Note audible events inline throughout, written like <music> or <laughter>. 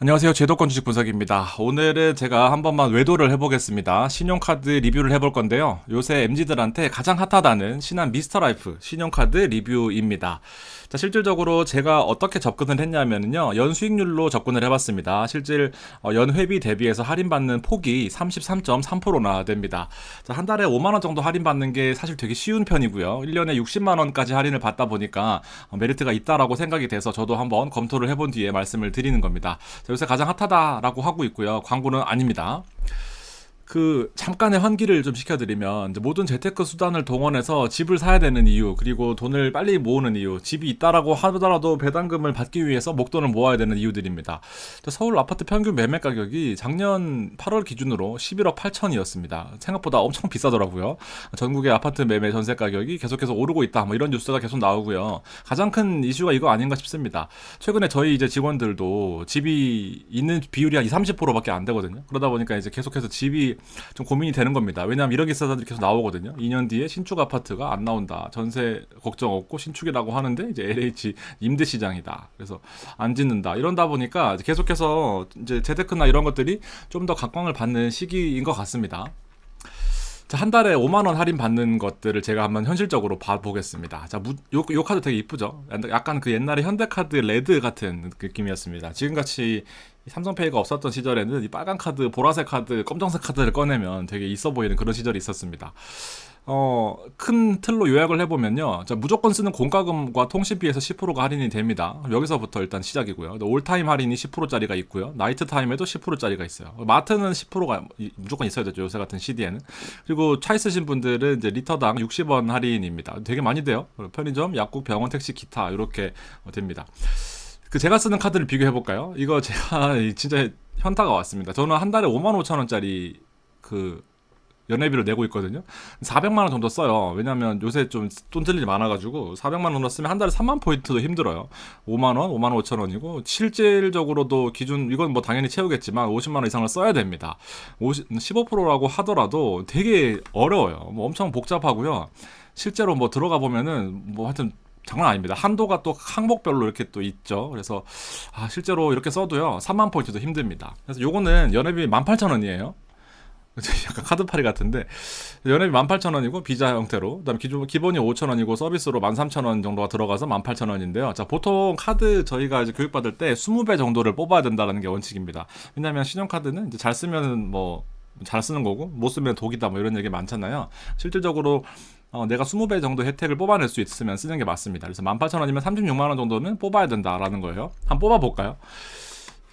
안녕하세요. 제도권 주식 분석입니다. 오늘은 제가 한 번만 외도를 해보겠습니다. 신용카드 리뷰를 해볼 건데요. 요새 MZ들한테 가장 핫하다는 신한 미스터 라이프 신용카드 리뷰입니다. 자, 실질적으로 제가 어떻게 접근을 했냐면요. 연 수익률로 접근을 해봤습니다. 실질 어, 연회비 대비해서 할인받는 폭이 33.3%나 됩니다. 자, 한 달에 5만원 정도 할인받는 게 사실 되게 쉬운 편이고요. 1년에 60만원까지 할인을 받다 보니까 어, 메리트가 있다라고 생각이 돼서 저도 한번 검토를 해본 뒤에 말씀을 드리는 겁니다. 자, 요새 가장 핫하다라고 하고 있고요. 광고는 아닙니다. 그 잠깐의 환기를 좀 시켜드리면 모든 재테크 수단을 동원해서 집을 사야 되는 이유 그리고 돈을 빨리 모으는 이유 집이 있다라고 하더라도 배당금을 받기 위해서 목돈을 모아야 되는 이유들입니다. 서울 아파트 평균 매매 가격이 작년 8월 기준으로 11억 8천이었습니다. 생각보다 엄청 비싸더라고요. 전국의 아파트 매매 전세 가격이 계속해서 오르고 있다 뭐 이런 뉴스가 계속 나오고요. 가장 큰 이슈가 이거 아닌가 싶습니다. 최근에 저희 이제 직원들도 집이 있는 비율이 한 20, 30%밖에 안 되거든요. 그러다 보니까 이제 계속해서 집이 좀 고민이 되는 겁니다. 왜냐하면 이런 기사들이 계속 나오거든요. 2년 뒤에 신축 아파트가 안 나온다. 전세 걱정 없고 신축이라고 하는데 이제 LH 임대 시장이다. 그래서 안 짓는다. 이런다 보니까 계속해서 이제 재테크나 이런 것들이 좀 더 각광을 받는 시기인 것 같습니다. 자, 한 달에 5만 원 할인 받는 것들을 제가 한번 현실적으로 봐보겠습니다. 자, 무, 요, 요 카드 되게 이쁘죠? 약간 그 옛날에 현대카드 레드 같은 느낌이었습니다. 지금같이 삼성페이가 없었던 시절에는 이 빨간 카드, 보라색 카드, 검정색 카드를 꺼내면 되게 있어 보이는 그런 시절이 있었습니다. 어, 큰 틀로 요약을 해보면요. 자, 무조건 쓰는 공과금과 통신비에서 10%가 할인이 됩니다. 여기서부터 일단 시작이고요. 올타임 할인이 10%짜리가 있고요. 나이트 타임에도 10%짜리가 있어요. 마트는 10%가 무조건 있어야 되죠. 요새 같은 시디에는. 그리고 차 있으신 분들은 이제 리터당 60원 할인입니다. 되게 많이 돼요. 편의점, 약국, 병원, 택시, 기타 이렇게 됩니다. 그 제가 쓰는 카드를 비교해 볼까요? 이거 제가 <laughs> 진짜 현타가 왔습니다. 저는 한 달에 5만 5천 원짜리 그 연회비를 내고 있거든요. 400만 원 정도 써요. 왜냐면 요새 좀돈틀 일이 많아가지고 400만 원 정도 쓰면 한 달에 3만 포인트도 힘들어요. 5만 원, 5만 5천 원이고 실질적으로도 기준 이건 뭐 당연히 채우겠지만 50만 원 이상을 써야 됩니다. 50, 15%라고 하더라도 되게 어려워요. 뭐 엄청 복잡하고요. 실제로 뭐 들어가 보면은 뭐 하여튼 장난 아닙니다. 한도가 또 항목별로 이렇게 또 있죠. 그래서 아, 실제로 이렇게 써도요. 3만 포인트도 힘듭니다. 그래서 요거는 연회비 18,000원이에요. <laughs> 약간 카드팔이 같은데 연회비 18,000원이고 비자 형태로 그다음에 기본이 5,000원이고 서비스로 13,000원 정도가 들어가서 18,000원인데요. 자, 보통 카드 저희가 이제 교육 받을 때 20배 정도를 뽑아야 된다는 게 원칙입니다. 왜냐면 신용카드는 이제 잘 쓰면은 뭐 잘 쓰는 거고 못 쓰면 독이다 뭐 이런 얘기 많잖아요. 실질적으로 어, 내가 20배 정도 혜택을 뽑아낼 수 있으면 쓰는 게 맞습니다. 그래서 18,000원이면 36만 원 정도는 뽑아야 된다라는 거예요. 한번 뽑아 볼까요?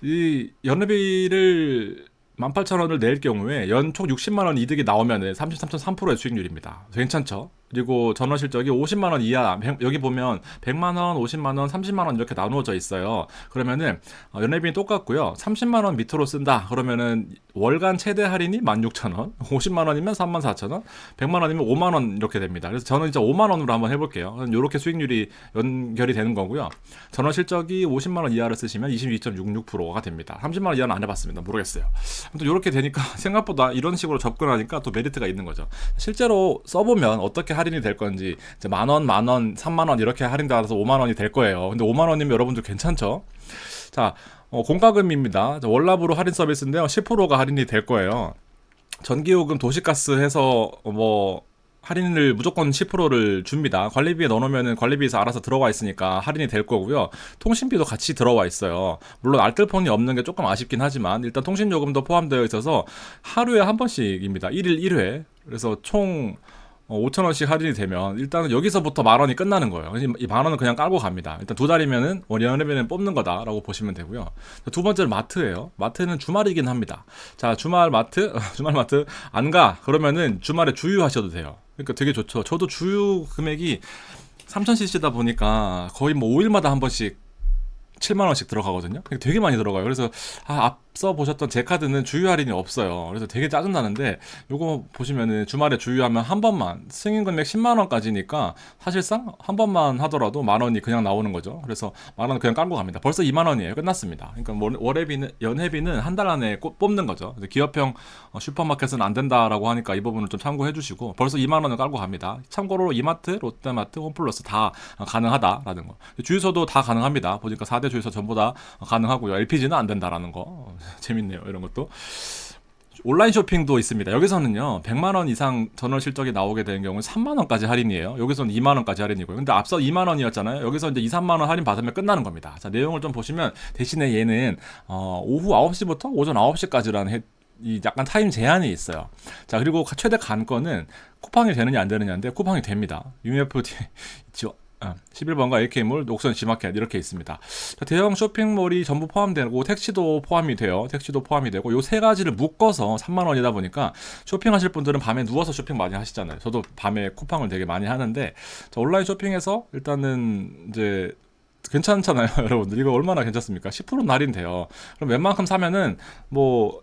이 연회비를 18,000원을 낼 경우에 연총 60만 원 이득이 나오면 33.3%의 수익률입니다. 괜찮죠? 그리고 전원 실적이 50만 원 이하 여기 보면 100만 원, 50만 원, 30만 원 이렇게 나누어져 있어요. 그러면은 어, 연회비는 똑같고요. 30만 원 밑으로 쓴다. 그러면은 월간 최대 할인이 16,000원, 50만 원이면 34,000원, 100만 원이면 5만 원 이렇게 됩니다. 그래서 저는 이제 5만 원으로 한번 해 볼게요. 이렇게 수익률이 연결이 되는 거고요. 전원 실적이 50만 원 이하를 쓰시면 22.66%가 됩니다. 30만 원 이하는 안 해 봤습니다. 모르겠어요. 아무튼 이렇게 되니까 <laughs> 생각보다 이런 식으로 접근하니까 또 메리트가 있는 거죠. 실제로 써 보면 어떻게 할 인이 될 건지 만 원, 만 원, 3만 원 이렇게 할인받아서 5만 원이 될 거예요. 근데 5만 원이면 여러분들 괜찮죠? 자, 어, 공과금입니다. 월납으로 할인 서비스인데요. 10%가 할인이 될 거예요. 전기요금, 도시가스 해서 뭐 할인을 무조건 10%를 줍니다. 관리비에 넣어놓으면 관리비에서 알아서 들어와 있으니까 할인이 될 거고요. 통신비도 같이 들어와 있어요. 물론 알뜰폰이 없는 게 조금 아쉽긴 하지만 일단 통신요금도 포함되어 있어서 하루에 한 번씩입니다. 1일 1회. 그래서 총 어, 5천 원씩 할인이 되면 일단은 여기서부터 만 원이 끝나는 거예요. 이 만 원은 그냥 깔고 갑니다. 일단 두 달이면은 연회비는 뽑는 거다라고 보시면 되고요. 두 번째는 마트예요. 마트는 주말이긴 합니다. 자 주말 마트 <laughs> 주말 마트 안 가 그러면은 주말에 주유하셔도 돼요. 그러니까 되게 좋죠. 저도 주유 금액이 3000cc다 보니까 거의 뭐 5일마다 한 번씩 7만 원씩 들어가거든요. 되게 많이 들어가요. 그래서 아, 앞서 보셨던 제 카드는 주유 할인이 없어요. 그래서 되게 짜증나는데 요거 보시면은 주말에 주유하면 한 번만 승인 금액 10만 원까지니까 사실상 한 번만 하더라도 만 원이 그냥 나오는 거죠. 그래서 만 원 그냥 깔고 갑니다. 벌써 2만 원이에요. 끝났습니다. 그러니까 월- 월회비는 연회비는 한 달 안에 꼭 뽑는 거죠. 기업형 어, 슈퍼마켓은 안 된다라고 하니까 이 부분을 좀 참고해 주시고 벌써 2만 원을 깔고 갑니다. 참고로 이마트, 롯데마트, 홈플러스 다 어, 가능하다라는 거. 주유소도 다 가능합니다. 보니까 4대 주유소 전부 다 가능하고요. LPG는 안 된다라는 거. 어, <laughs> 재밌네요. 이런 것도. 온라인 쇼핑도 있습니다. 여기서는요, 100만 원 이상 전월 실적이 나오게 되는 경우는 3만 원까지 할인이에요. 여기서는 2만 원까지 할인이고요. 근데 앞서 2만 원이었잖아요. 여기서 이제 2, 3만 원 할인 받으면 끝나는 겁니다. 자, 내용을 좀 보시면 대신에 얘는 어, 오후 9시부터 오전 9시까지라는 해, 이 약간 타임 제한이 있어요. 자, 그리고 가- 최대 간건은 쿠팡이 되느냐 안 되느냐인데 쿠팡이 됩니다. <laughs> 지원 11번가 AK몰, 녹선 G마켓 이렇게 있습니다. 자, 대형 쇼핑몰이 전부 포함되고 택시도 포함이 돼요. 택시도 포함이 되고 요 세 가지를 묶어서 3만 원이다 보니까 쇼핑하실 분들은 밤에 누워서 쇼핑 많이 하시잖아요. 저도 밤에 쿠팡을 되게 많이 하는데 자, 온라인 쇼핑에서 일단은 이제 괜찮잖아요, <laughs> 여러분들. 이거 얼마나 괜찮습니까? 10% 할인돼요. 그럼 웬만큼 사면은 뭐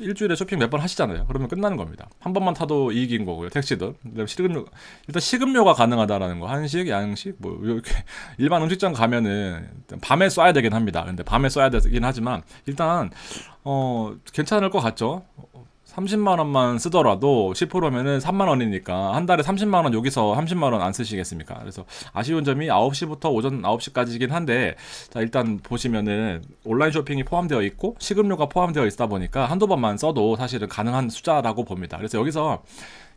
일주일에 쇼핑 몇 번 하시잖아요. 그러면 끝나는 겁니다. 한 번만 타도 이익인 거고요. 택시든. 그다음에 식음료 일단 식음료가 가능하다라는 거. 한식, 양식 뭐 이렇게 <laughs> 일반 음식점 가면은 밤에 쏴야 되긴 합니다. 근데 밤에 쏴야 되긴 하지만 일단 어 괜찮을 것 같죠. 30만 원만 쓰더라도 10%면은 3만 원이니까 한 달에 30만 원 여기서 30만 원 안 쓰시겠습니까? 그래서 아쉬운 점이 9시부터 오전 9시까지긴 한데 자 일단 보시면은 온라인 쇼핑이 포함되어 있고 식음료가 포함되어 있다 보니까 한두 번만 써도 사실은 가능한 숫자라고 봅니다. 그래서 여기서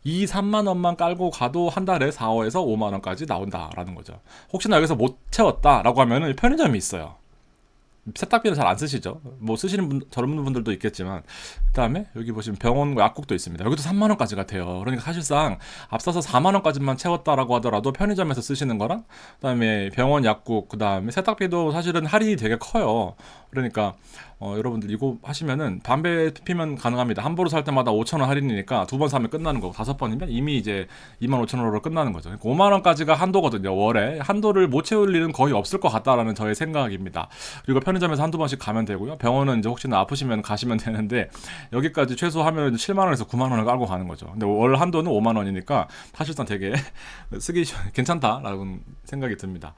2, 3만 원만 깔고 가도 한 달에 4, 5에서 5만 원까지 나온다라는 거죠. 혹시나 여기서 못 채웠다라고 하면은 편의점이 있어요. 세탁비는 잘 안 쓰시죠. 뭐 쓰시는 분, 저런 분들도 있겠지만 그다음에 여기 보시면 병원 약국도 있습니다. 여기도 3만 원까지 같아요. 그러니까 사실상 앞서서 4만 원까지만 채웠다라고 하더라도 편의점에서 쓰시는 거랑 그다음에 병원 약국 그다음에 세탁비도 사실은 할인이 되게 커요. 그러니까 어, 여러분들 이거 하시면은 반배 피면 가능합니다. 한 보루 살 때마다 5천 원 할인이니까 두 번 사면 끝나는 거고 다섯 번이면 이미 이제 2만 5천 원으로 끝나는 거죠. 그러니까 5만 원까지가 한도거든요. 월에 한도를 못 채울 일은 거의 없을 것 같다라는 저의 생각입니다. 그리고 편 의점에서 한두 번씩 가면 되고요. 병원은 이제 혹시나 아프시면 가시면 되는데 여기까지 최소 하면 7만 원에서 9만 원을 깔고 가는 거죠. 근데 월 한도는 5만 원이니까 사실상 되게 <laughs> 쓰기 괜찮다라는 생각이 듭니다.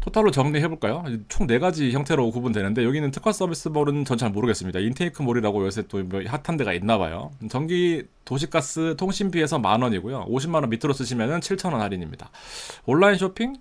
토탈로 정리해 볼까요? 총 네 가지 형태로 구분되는데 여기는 특화 서비스 몰은 전 잘 모르겠습니다. 인테이크 몰이라고 요새 또뭐 핫한 데가 있나 봐요. 전기 도시가스 통신비에서 만 원이고요. 50만 원 밑으로 쓰시면은 7천 원 할인입니다. 온라인 쇼핑,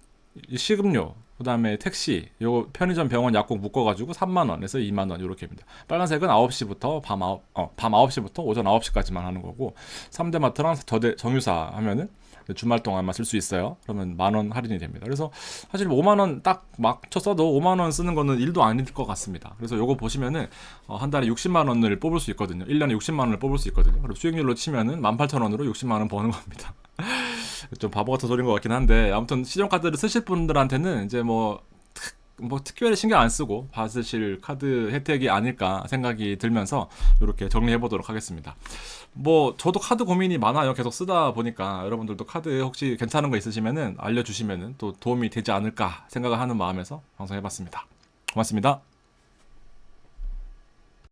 식음료, 그다음에 택시, 요거 편의점 병원 약국 묶어 가지고 3만 원에서 2만 원 이렇게입니다. 빨간색은 9시부터 밤 9, 어, 밤 9시부터 오전 9시까지만 하는 거고 3대 마트랑 저대 정유사 하면은 주말 동안만 쓸 수 있어요. 그러면 만 원 할인이 됩니다. 그래서 사실 5만 원딱 막쳐 써도 5만 원 쓰는 거는 일도 아닐 것 같습니다. 그래서 요거 보시면은 어, 한 달에 60만 원을 뽑을 수 있거든요. 1년에 60만 원을 뽑을 수 있거든요. 그리고 수익률로 치면은 18,000원으로 60만 원 버는 겁니다. 좀 바보 같은 소리인 것 같긴 한데 아무튼 신용카드를 쓰실 분들한테는 이제 뭐 특, 뭐 특별히 신경 안 쓰고 받으실 카드 혜택이 아닐까 생각이 들면서 이렇게 정리해 보도록 하겠습니다. 뭐 저도 카드 고민이 많아요. 계속 쓰다 보니까 여러분들도 카드 혹시 괜찮은 거 있으시면은 알려주시면은 또 도움이 되지 않을까 생각을 하는 마음에서 방송해봤습니다. 고맙습니다.